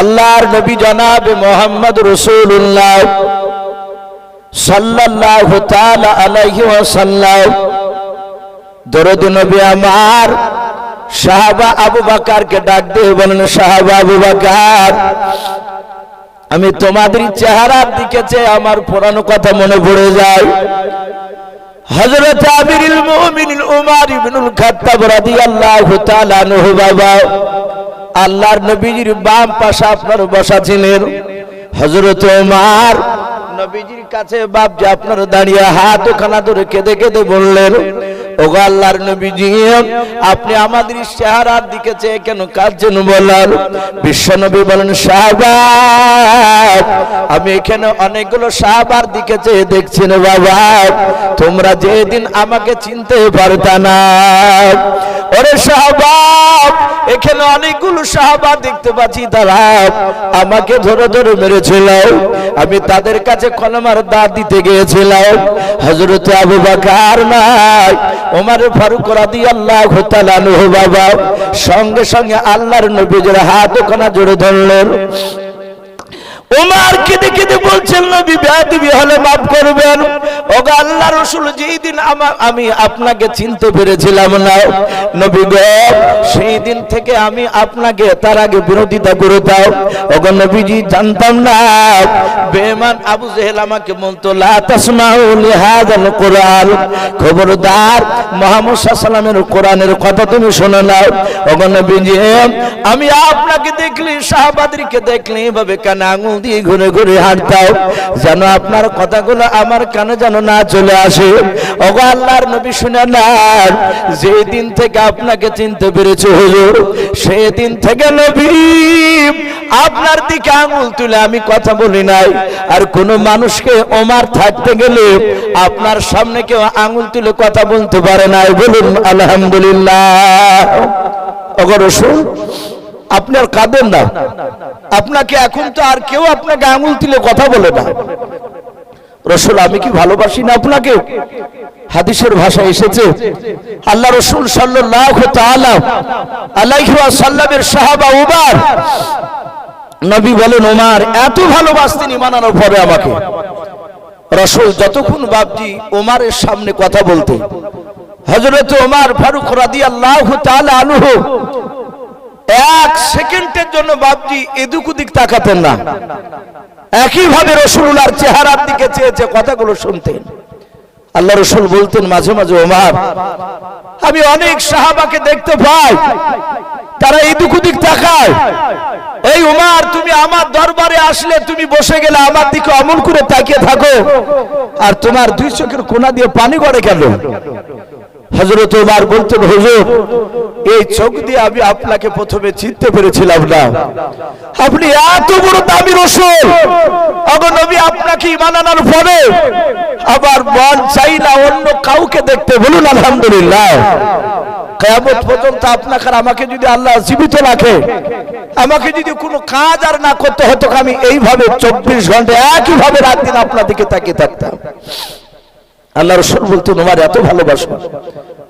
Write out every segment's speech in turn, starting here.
আল্লাহর নবী জনাব মোহাম্মদ রসুল্লাহ আলাইহি ওয়াসাল্লাম। দরুদ নবী আমার সাহাবা আবু বাকারকে ডাক দিয়ে বলেন, সাহাবা আবু বাকার, আমি তোমাদের চেহারার দিকে চেয়ে আমার পুরানো কথা মনে পড়ে যায়। হযরত আমিরুল মুমিনিন উমর ইবনুল খাত্তাব রাদিয়াল্লাহু তাআলা আনহু বাবা আল্লাহর নবীজির বাম পাশে আপনার বসা ছিলেন। হজরত ওমর, নবীজির কাছে বাপ যে আপনার দাঁড়িয়ে হাত ওখানা ধরে কেঁদে কেঁদে বললেন ওগো আল্লাহর নবীজি, আপনি আমাদের চেহারার দিকে চেয়ে কেন কাঁদছেন বলার? বিশ্ব নবী বলেন সাহাবাব আমি এখানে অনেকগুলো সাহাবার দিকে চেয়ে দেখছি না বাবা। তোমরা যেদিন আমাকে চিনতে পারতা না। ওরে সাহাবাব এখানে অনেকগুলো সাহাবা দেখতে পাচ্ছি তারা। আমাকে ধরে ধরে মেরেছিল। আমি তাদের কাছে কলমার দা দিতে গিয়েছিলাম। হজরত আবু বাকার নাই ওমার ফারুক রাদি আল্লাহ বাবা, সঙ্গে সঙ্গে আল্লাহর নবীজের হাত ওখানা জোরে ধরলেন। ওমর কেঁদে কেঁদে বলছেন, নবী বেয়াদবি হলে মাফ করবেন। ওগো আল্লাহ রসুল যেই দিন আমা- আপনাকে চিনতে পেরেছিলাম না, নবী গো সেই দিন থেকে আমি আপনাকে তার আগে বিরোধিতা করে দাও ওগো নবীজি, জানতাম না বেমান আবু জেহেল আমাকে বলতো, লা তাসমাউ লিহাদাল কোরআন। খবরদার মুহাম্মদ সাল্লামের কোরআনের কথা তুমি শোনো নাও ওগো নবীজি, আমি আপনাকে দেখলি, সাহাবাদেরকে দেখলি, এভাবে কেন আঙুল দিয়ে ঘুরে ঘুরে হাঁটতাও, যেন আপনার কথাগুলো আমার কানে যেন না চলে আসে। ওগো আল্লাহর নবী শুনে না যে দিন থেকে আপনাকে চিনতে পেরেছে হুজুর সেই দিন থেকে নবী, আপনার দিকে আঙুল তুলে আমি কথা বলি নাই। আর কোন মানুষকে ওমার থাকতে গেলে আপনার সামনে কেউ আঙুল তুলে কথা বলতে পারে নাই, বলুন আলহামদুলিল্লাহ। ওগো রসুল আপনি আর কাঁদেন না। আপনাকে এখন তো আর কেউ আপনাকে আঙুল তুলে কথা বলে না। রসুল, আমি কি ভালোবাসি না আপনাকে? হাদিসের ভাষা এসেছে, আল্লাহ রসুল ওয়াসাল্লামের সাহাবা উমার, নবী বলেন ওমার এত ভালোবাসতেন ইমান আনার পরে আমাকে। রসুল যতক্ষণ বাপজি ওমারের সামনে কথা বলতে হযরত ওমার ফারুক রাদিয়াল্লাহু তাআলা আনহু এক সেকেন্ডের জন্য বাপজি এদিক ওদিক তাকাতেন না। একই একইভাবে রসুল্লাহর চেহারার দিকে চেয়েছে কথাগুলো শুনতেন। আল্লাহ রসুল বলতেন মাঝে মাঝে, ওমার, আমি অনেক সাহাবাকে দেখতে পাই, তারা এদিক ওদিক তাকায়। এই উমার তুমি আমার দরবারে আসলে তুমি বসে গেলে আমার দিকে অমল করে তাকিয়ে থাকো। আর তোমার দুই চোখের কোনা দিয়ে পানি গড়ে গেল হজরত ওমর বলতেন, হুজুর এই চোখ দিয়ে আমি আপনাকে প্রথমে চিনতে পেরেছিলাম না। আপনি এত বড় দামি রসুল। নবী আপনাকে ইমান আনার পরে আবার মন চাই না অন্য কাউকে দেখতে। বলুন, আলহামদুলিল্লাহ। কেয়ামত পর্যন্ত আপনাকে আমাকে যদি আল্লাহ জীবিত রাখে, আমাকে যদি কোনো কাজ আর না করতে হতো, আমি এইভাবে চব্বিশ ঘণ্টা একইভাবে রাত দিন আপনার দিকে তাকিয়ে থাকতাম। আল্লাহ রসুল বলতো তোমার এত ভালোবাসো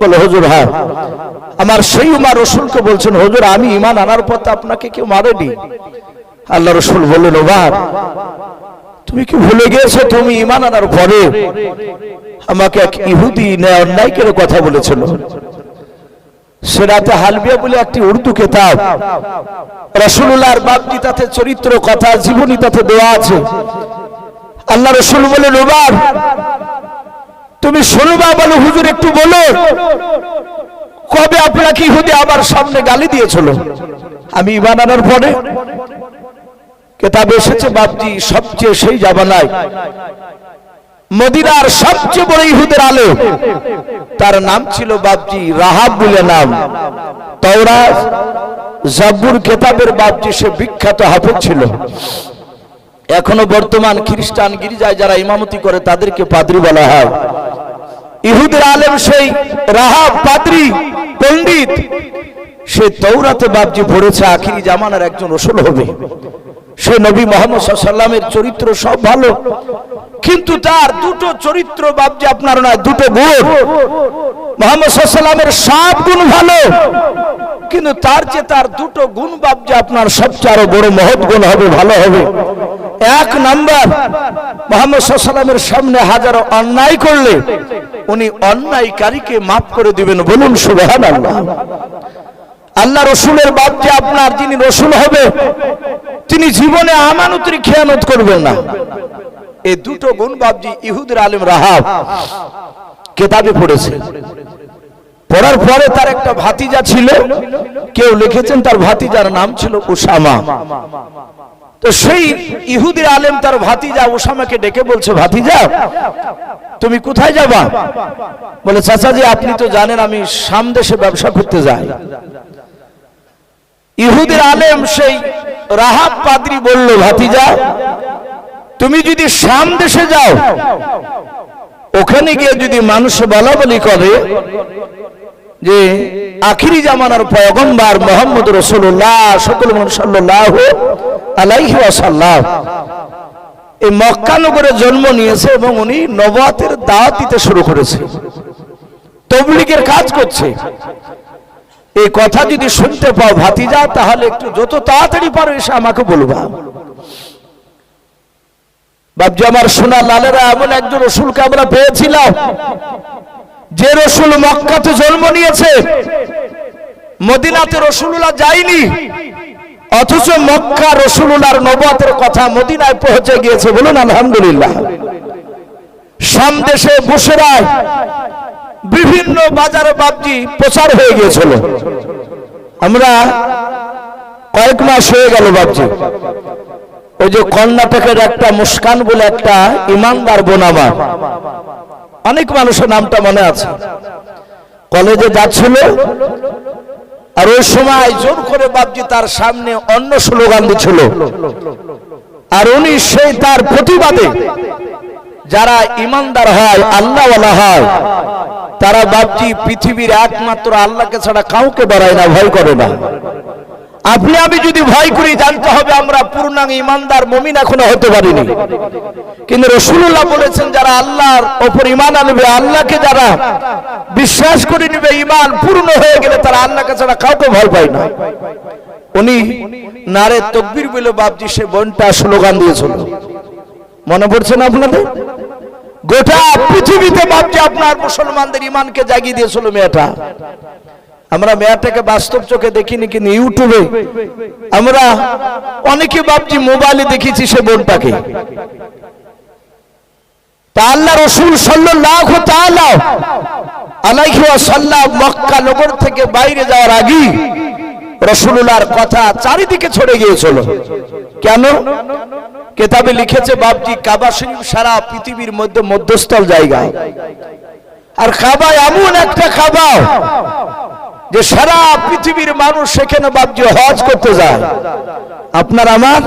বলে, হুজুর হ্যাঁ আমার সেই উমার রসুলকে বলছেন, হজুর, আমি ইমান আনার তো আপনাকে কেউ মারেনি। আল্লাহ রসুল বললেন, ওবার, তুমি কি ভুলে গিয়েছো তুমি ইমান আনার পরে? আমাকে এক ইহুদি ন্যায় অন্যায় করে কথা বলেছিল। সেরাতে হালবিয়া বলে একটি উর্দু কেতাব রসুল্লাহর বাপটি তাতে চরিত্র কথা জীবনী তাতে দেওয়া আছে। আল্লাহ রসুল বলেন ওবার তুমি শুনবা বলো, হুজুর একটু বলো। কবে আপনাকে ইহুদি আমার সামনে গালি দিয়েছিল? আমি ইমান আনার পরে। কেতাব এসেছে, বাপজি, সবচেয়ে সেই জামানায়। মদিনার সবচেয়ে বড় ইহুদের আলো। তার নাম ছিল বাপজি, রাহাব বলে নাম। তওরা জাবুর কেতাবের বাপজি, সে বিখ্যাত হাফেজ ছিল। এখনও বর্তমান খ্রিস্টান গির্জায় যারা ইমামতি করে, তাদেরকে পাদ্রি বলা হয়। ইহুদের আলেম সেই রাহাব পাদ্রি, পণ্ডিত, সে তৌরাতে বাবজি পড়েছে আখিরি জামানার একজন রসুল হবে। সে নবী মোহাম্মদ সাল্লামের চরিত্র সব ভালো, কিন্তু তার দুটো চরিত্র বাবজি আপনার নয়, দুটো গুণ। মোহাম্মদ সাল্লামের সব গুণ ভালো কিন্তু তার চেয়ে তার দুটো গুণ বাবজি আপনার সবচেয়ে আরও বড় মহৎ গুণ হবে, ভালো হবে। এক নাম্বার, মোহাম্মদ সাল্লামের সামনে হাজারো অন্যায় করলে উনি অন্যায়কারীকে মাফ করে দিবেন। বলুন সুবহান আল্লাহ আল্লাহ রসুলের বাপ যে আপনার, যিনি রসুল হবে, তিনি জীবনে আমানতের খেয়ানত করবেন না। এই দুটো গুণ বাবজি ইহুদের আলেম রাহাব কেতাবে পড়েছে। পড়ার পরে তার একটা ভাতিজা ছিল। কেউ লিখেছেন তার ভাতিজার নাম ছিল উসামা তো সেই ইহুদির আলেম তার ভাতিজা উসামাকে ডেকে বলছে, ভাতিজা, তুমি কোথায় যাবা? বলে, চাচাজি, আপনি তো জানেন আমি সামদেশে ব্যবসা করতে যাই। ইহুদির আলেম সেই রাহাব পাদ্রি বলল, ভাতিজা, তুমি যদি শাম দেশে যাও, ওখানে গিয়ে যদি মানুষ বলা বলি করে যে আখিরি জামানার পয়গম্বর মোহাম্মদ রসুল্লাহ সকল সাল্লাহ আলাইহি ওয়াসাল্লাম। এই মক্কানগরে জন্ম নিয়েছে এবং উনি নবাতের দাওয়াত দিতে শুরু করেছে। তবলিগের কাজ করছে। এই কথা যদি শুনতে পাও ভাতিজা, তাহলে একটু যত তাড়াতাড়ি পারো এসে আমাকে বলবা। বাবজি আমার সোনা লালেরা এমন একজন রসুলকে আমরা পেয়েছিলাম। যে রসুল মক্কাতে জন্ম নিয়েছে, মদিনাতে রসুল্লাহ যায়নি, অথচ মক্কা রসুল্লাহর নবাতের কথা মদিনায় পৌঁছে গিয়েছে বলুন আলহামদুলিল্লাহ। সামদেশে বসেরায় বিভিন্ন বাজারে বাবজি প্রচার হয়ে গিয়েছিল। আমরা কয়েক মাস হয়ে গেল বাবজি। ওই যে কর্ণাটকের একটা মুস্কান বলে একটা ইমানদার বোন আমার। অনেক মানুষের নামটা মনে আছে। কলেজে যাচ্ছিল, আর ওই সময় জোর করে বাবজি তার সামনে অন্য স্লোগান দিচ্ছিল। আর উনি সেই তার প্রতিবাদে যারা ইমানদার হয়, আল্লাহওয়ালা হয়, তারা বাবজি পৃথিবীর একমাত্র আল্লাহকে ছাড়া কাউকে ডরায় না, ভয় করে না। আপনি, আমি যদি ভয় করি, জানতে হবে আমরা পূর্ণাঙ্গ ইমানদার মমিন এখনও হতে পারিনি। কিন্তু রসুল্লাহ বলেছেন, যারা আল্লাহর ওপর ইমান আনবে, আল্লাহকে যারা বিশ্বাস করে নিবে ইমান পূর্ণ হয়ে গেলে তারা আল্লাহকে ছাড়া কাউকে ভয় পায় না। উনি নারে তকবির বলে বাবজি সে বোনটা স্লোগান দিয়েছিল। মনে পড়ছে না আপনাদের? গোটা পৃথিবীতে বাপজি আপনার মুসলমানদের ইমানকে জাগিয়ে দিয়েছিল মেয়েটা। আমরা মেয়েটাকে বাস্তব চোখে দেখিনি, কিন্তু ইউটিউবে আমরা অনেকে বাপজি মোবাইলে দেখেছি সে বোনটাকে। তা আল্লাহ রসুল মক্কা থেকে বাইরে যাওয়ার কথা চারিদিকে ছড়ে গিয়েছিল। কেন? কেতাবে লিখেছে সারা পৃথিবীর মধ্যে মধ্যস্থল জায়গা। আর কাবা এমন একটা কাবা যে সারা পৃথিবীর মানুষ সেখানে বাপজি হজ করতে যায়। আপনার আমার?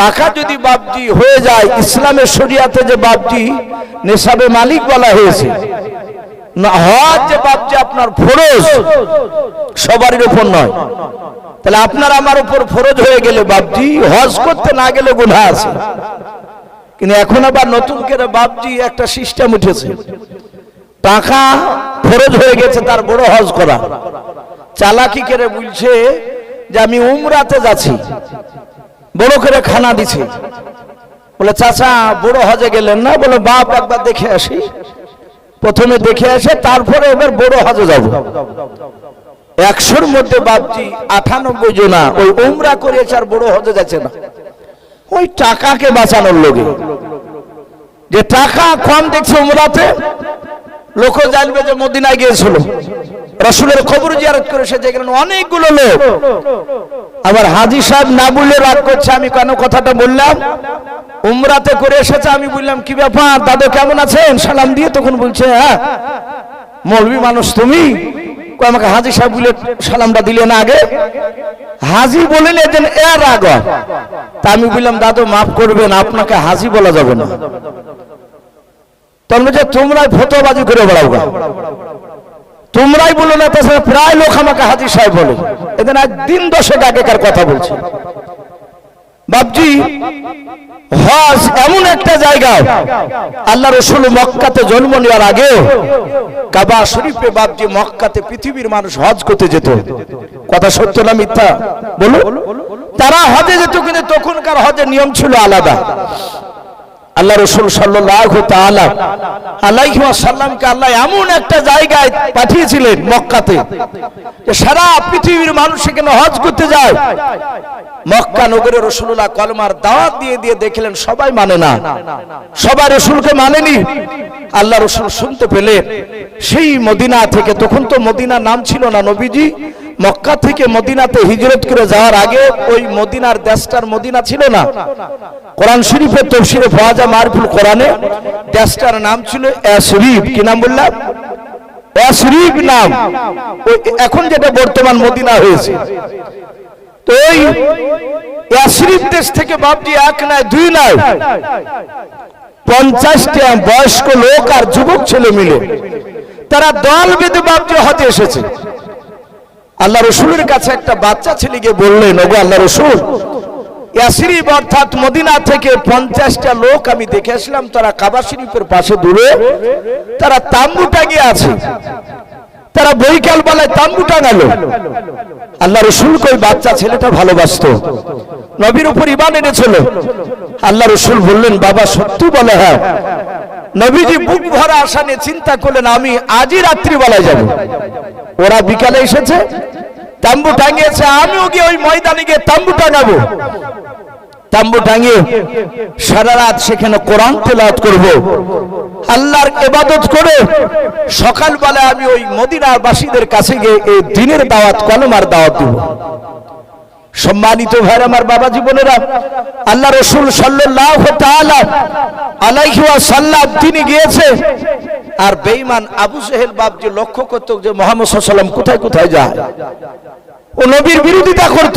টাকা যদি বাপজি হয়ে যায়, ইসলামের শরিয়াতে যে বাপজি নেশাবে মালিক বলা হয়েছে, না, হজ যে বাপজি আপনার ফরজ, সবারই উপর নয়। তাহলে আপনার আমার উপর ফরজ হয়ে গেলে বাপজি হজ করতে না গেলে গুণা আছে। কিন্তু এখন আবার নতুন করে বাপজি একটা সিস্টেম উঠেছে। টাকা ফরজ হয়ে গেছে তার বড় হজ করা। চালাকি করে বলছে যে আমি উমরাতে যাচ্ছি। বড় করে খানা দিছে। বলে, চাচা, বড় হজে গেলেন না? বলে, বাপ, একবার দেখে আসি। প্রথমে দেখে আসে, তারপরে এবার বড় হজে যাব। একশোর মধ্যে বাপজি আঠানব্বই জনা ওই উমরা করেছে আর বড় হজে যাচ্ছে না। ওই টাকাকে বাঁচানোর লোকে। যে টাকা কম দেখছে উমরাতে লোক জানবে যে মদিনায় গিয়েছিল। রসুলের খবর জিয়ারত করে সে যেখানে অনেকগুলো লোক। আবার হাজি সাহেব না বললে রাগ করছে, আমি কেন কথাটা বললাম? উমরাতে করে এসেছে, আমি বললাম, কি ব্যাপার? দাদা কেমন আছেন? সালাম দিয়ে তখন বলছে হ্যাঁ মৌলবী মানুষ তুমি? আমাকে হাজি সাহেব বলে সালামটা দিলে না আগে? হাজি বলেন এদিন এর আগ তা আমি বললাম, দাদু, মাফ করবেন, আপনাকে হাজি বলা যাবে না। তখন বলছে তোমরাই ফতোবাজি করে বেড়াও। তোমরাই বলো না, তাছাড়া প্রায় লোক আমাকে হাজি সাহেব বলে। এদিন আজ দিন দশেক আগেকার কথা বলছি। বাবজি হজ এমন একটা জায়গা। আল্লাহ রসুল মক্কাতে জন্ম নেওয়ার আগেও কাবা শরীফে বাপজি মক্কাতে পৃথিবীর মানুষ হজ করতে যেত। কথা সত্য না মিথ্যা? বলো তারা হজে যেত, কিন্তু তখনকার হজের নিয়ম ছিল আলাদা। আল্লাহ রসুল সাল্লাল্লাহু তাআলা আলাইহি ওয়াসাল্লামকে আল্লাহ এমন একটা জায়গায় পাঠিয়েছিলেন মক্কাতে, যে সারা পৃথিবীর মানুষ সেখানে হজ করতে যায়। মক্কা নগরে রসুল্লাহ কলমার দাওয়াত দিয়ে দিয়ে দেখলেন, সবাই মানে না। সবাই রসুলকে মানেনি। আল্লাহ রসুল শুনতে পেলে সেই মদিনা থেকে, তখন তো মদিনা নাম ছিল না নবীজি। মক্কা থেকে মদিনাতে হিজরত করে যাওয়ার আগে ওই মদিনার দেশটার মদিনা ছিল না। কোরআন শরীফের তফসিরে যায় মারফুল কোরআনে দেশটার নাম ছিল শরীফ কি নাম বললাম? শরীফ নাম। এখন যেটা বর্তমান মদিনা হয়েছে। তো ওই শরীফ দেশ থেকে বাপজি এক নয় দুই নয় পঞ্চাশটা বয়স্ক লোক আর যুবক ছেলে মিলে। তারা দল বেঁধে বাপজি হতে এসেছে। আল্লাহ রসুলের কাছে একটা বাচ্চা ছেলে গিয়ে বললেন, ওগো আল্লাহ রসুল ইয়াসরিব অর্থাৎ মদিনা থেকে পঞ্চাশটা লোক আমি দেখে আসলাম, তারা কাবা শরীফের পাশে দূরে, তারা তাম্বু টাঙিয়ে আছে। তারা বৈকাল বেলায় তাম্বু টাঙালো আল্লাহ রসুল কই, বাচ্চা ছেলেটা ভালোবাসতো। নবীর উপর ইমান এনেছিল। আল্লাহ রসুল বললেন, বাবা, সত্যি বলে হ্যাঁ। নবীজি বুক ভরা আশা নিয়ে চিন্তা করলেন, আমি আজই রাত্রিবেলায় যাব। ওরা বিকালে এসেছে, তাম্বু টাঙিয়েছে, আমিও গিয়ে ওই ময়দানে গিয়ে তাম্বু টাঙাবো। তাম্বু টাঙিয়ে সারা রাত সেখানে কোরআন তেলাওয়াত করব। আল্লাহর ইবাদত করে সকালবেলা আমি ওই মদিনার বাসীদের কাছে গিয়ে এই দিনের দাওয়াত, কলমার দাওয়াত দিব। সম্মানিত ভাই আমার বাবা জীবনেরা, আল্লাহ রসুল ওয়াসাল্লাম তিনি গিয়েছে, আর বেঈমান আবু জেহেল বাপজি লক্ষ্য করত যে মোহাম্মদ ওয়াসাল্লাম কোথায় কোথায় যায়? ও নবীর বিরোধিতা করত।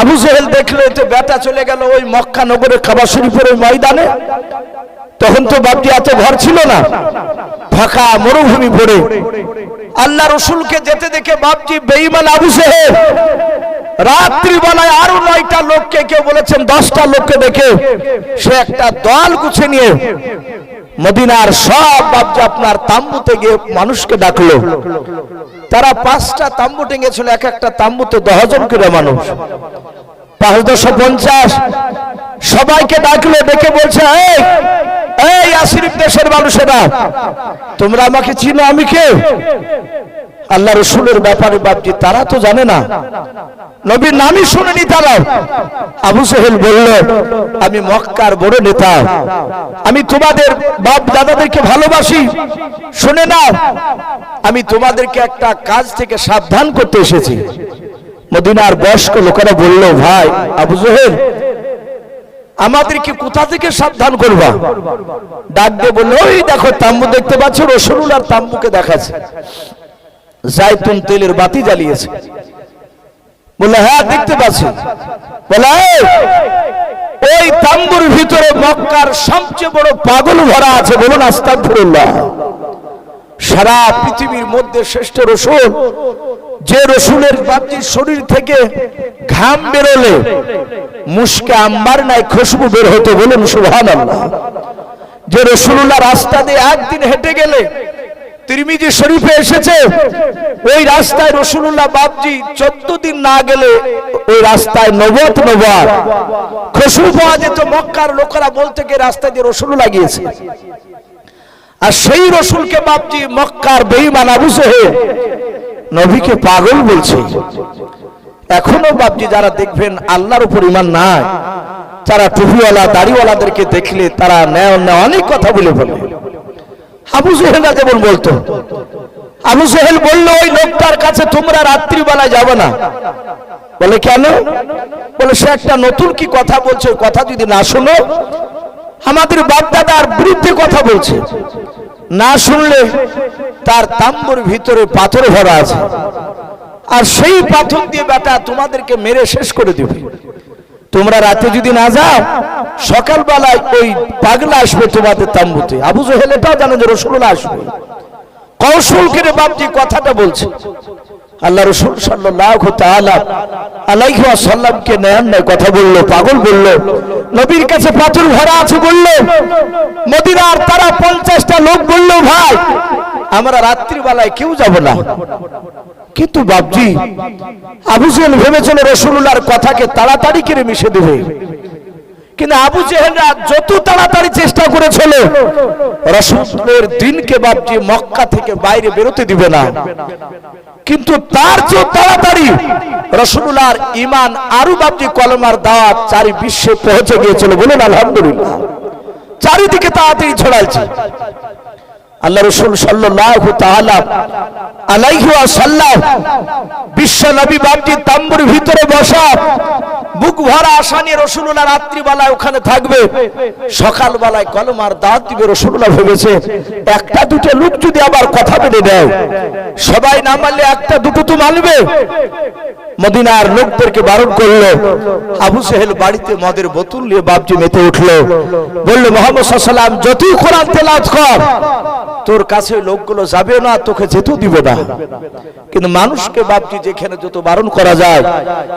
আবু জেহেল দেখল তো বেটা চলে গেল ওই মক্কা নগরের খাবার শরীফের ওই ময়দানে। তখন তো বাপজি এত ঘর ছিল না। ফাঁকা মরুভূমি পড়ে আল্লাহ রসুলকে যেতে দেখে বাপজি বেঈমান আবু জেহেল রাত্রিবেলায় আরও নয়টা লোককে কেউ বলেছেন দশটা লোককে দেখে সে একটা দল গুছে নিয়ে মদিনার সব বাবজি আপনার তাম্বুতে গিয়ে মানুষকে ডাকলো। তারা পাঁচটা তাম্বু টেঙেছিল, এক একটা তাম্বুতে দশজন করে মানুষ। পাঁচ দশো পঞ্চাশ। সবাইকে ডাকলো, ডেকে বলছে, এই আশিরিফ দেশের মানুষেরা, তোমরা আমাকে চিনো, আমি কে? আল্লাহ রসুলের ব্যাপারে বাপজি, তারা তো জানে না। নবীর নামই শুনেনি তারা আবু সোহেল বলল, আমি মক্কার বড় নেতা। আমি তোমাদের বাপ দাদাদেরকে ভালোবাসি। শুনে না আমি তোমাদেরকে একটা কাজ থেকে সাবধান করতে এসেছি। মদিনার বয়স্ক লোকেরা বলল, ভাই, আবু জহেল আমাদেরকে কোথা থেকে সাবধান করবা? ডাক দিয়ে বলল, ওই দেখো, তাম্বু দেখতে পাচ্ছ, রসুল আর তাম্বুকে দেখাচ্ছে। জাইতুন তেলের বাতি জ্বালিয়েছে। বলে হ্যাঁ দেখতে পাচ্ছি। বলে ওই তাম্বুর ভিতরে মক্কার সবচেয়ে বড় পাগল ভরা আছে বলুন, আস্তাগফিরুল্লাহ। সারা পৃথিবীর মধ্যে শ্রেষ্ঠ রসুল, যে রসুলের বাপজির শরীর থেকে ঘাম বেরোলে মুশকে আম্বার নাই খুশবু বের হতো বলুন সুহান যে রসুল্লাহ রাস্তা দিয়ে একদিন হেঁটে গেলে তিরমিজি শরীফে এসেছে, ওই রাস্তায় রসুল্লাহ বাপজি চোদ্দ দিন না গেলে ওই রাস্তায় নবত নবাত খুশবু পাওয়া যেত মক্কার লোকেরা বলতে গিয়ে রাস্তা দিয়ে রসুল্লাহ গিয়েছে আর সেই রসুলকে বাপজি মক্কার বেঈমান আবু সাহেব নবীকে পাগল বলছে। এখনও বাপজি যারা দেখবেন আল্লাহর উপর ইমান নাই, যারা টুপিওয়ালা, দাড়িওয়ালাদেরকে দেখলে তারা অনেক কথা বলে ফেলে আবু সেহেলরা যেমন বলতো। আবু সেহেল বলল, ওই লোকটার কাছে তোমরা রাত্রিবেলায় যাবে না। বলে, কেন? বলে, সে একটা নতুন কি কথা বলছে কথা যদি না শোনো, আমাদের বাপদাদার বিরুদ্ধে কথা বলছে। না শুনলে তার তাম্বুর ভিতরে পাথর ভরা আছে। আর সেই পাথর দিয়ে বেটা তোমাদেরকে মেরে শেষ করে দেবে। তোমরা রাতে যদি না যাও, সকালবেলায় ওই পাগলা আসবে তোমাদের তাম্বুতে। আবু জহেল এটাও জানে যে রসুল্লাহ আসবে। কৌশল করে বাপজি, কথাটা বলছে। আল্লাহ রসুল সাল্লাল্লাহু তাআলা আলাইহি ওয়াসাল্লামকে নেয়ার নাই কথা বলল, পাগল বলল, নবীর কাছে পাথর ভরা আছে বলল, মদিনার তারা পঞ্চাশটা লোক বলল, ভাই, আমরা রাত্রিবেলায় কেউ যাব না। কিন্তু বাবজি আবু জেহেল ভেবেছিল রসুল্লাহর কথাকে তাড়াতাড়ি করে মিশে দেবে। কিন্তু আবু জেহেলরা যত তাড়াতাড়ি চেষ্টা করেছিল, রসুলের দিনকে বাবজি মক্কা থেকে বাইরে বেরোতে দিবে না। কিন্তু তার যে তাড়াতাড়ি রসুল্লাহর ইমান আরও বাবজি কলমার দাওয়াত চারি বিশ্বে পৌঁছে গিয়েছিল বলুন আলহামদুলিল্লাহ। চারিদিকে তাড়াতাড়ি ছড়াইছে। আল্লাহ রসুল সাল্লাল্লাহু তাআলা আলাইহি ওয়াসাল্লাম বিশ্ব নবী বাপটি তাম্বুর ভিতরে বসা বুক ভরা আশা নিয়ে রসুল্লাহ রাত্রিবেলায় ওখানে থাকবে। সকালবেলায় কলমার দাঁত দিবে রসুল্লাহ ভেবেছে, একটা দুটো লোক যদি আবার কথা বলে দেয়, সবাই না মানলে একটা দুটো তো মানবে। মদিনার লোকদেরকে বারণ করল, আবু সেহেল বাড়িতে মদের বোতল নিয়ে বাপজি মেতে উঠল, বলল, মোহাম্মদ সাল্লাম যতই কোরআন তেলাওয়াত কর তোর কাছে লোকগুলো যাবে না, তোকে যেতেও দিবে না। কিন্তু মানুষকে বাপজি যেখানে যত বারণ করা যায়,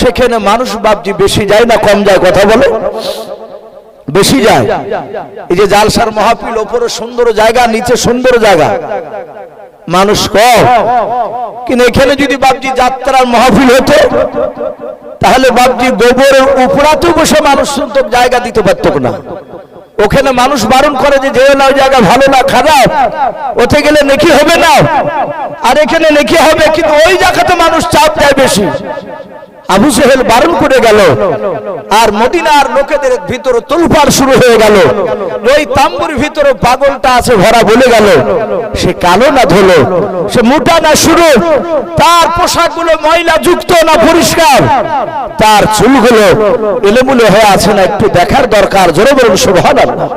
সেখানে মানুষ বাপজি বেশি যায় না, কম যায়, কথা বলে। বেশি যায়। এই যে জালসার মহাপিল, ওপরে সুন্দর জায়গা, নিচে সুন্দর জায়গা। মানুষ কম। কিন্তু এখানে যদি বাপজি যাত্রার মহাফিল হতো, তাহলে বাপজি গোবরের উপরাতেও বসে মানুষ সুন্দর জায়গা দিতে পারত না। ওখানে মানুষ বারণ করে যে যেও না, ওই জায়গা ভালো না, খারাপ। ওতে গেলে নেকি হবে না। আর এখানে নেকি হবে, কিন্তু ওই জায়গাতে মানুষ চাপ দেয় বেশি। আবু সেহেল বারণ করে গেল। আর মদিনার লোকেদের ভিতর তোলপাড় শুরু হয়ে গেল। ওই তাম্বুর ভিতরে পাগলটা আছে ভরা বলে গেল। সে কালো না ধুলো, সে মোটা না শুরু, তার পোশাকগুলো ময়লা যুক্ত না পরিষ্কার। তার চুলগুলো এলোমেলো হয়ে আছে না, একটু দেখার দরকার। জোরে বলুন, সুবহানাল্লাহ।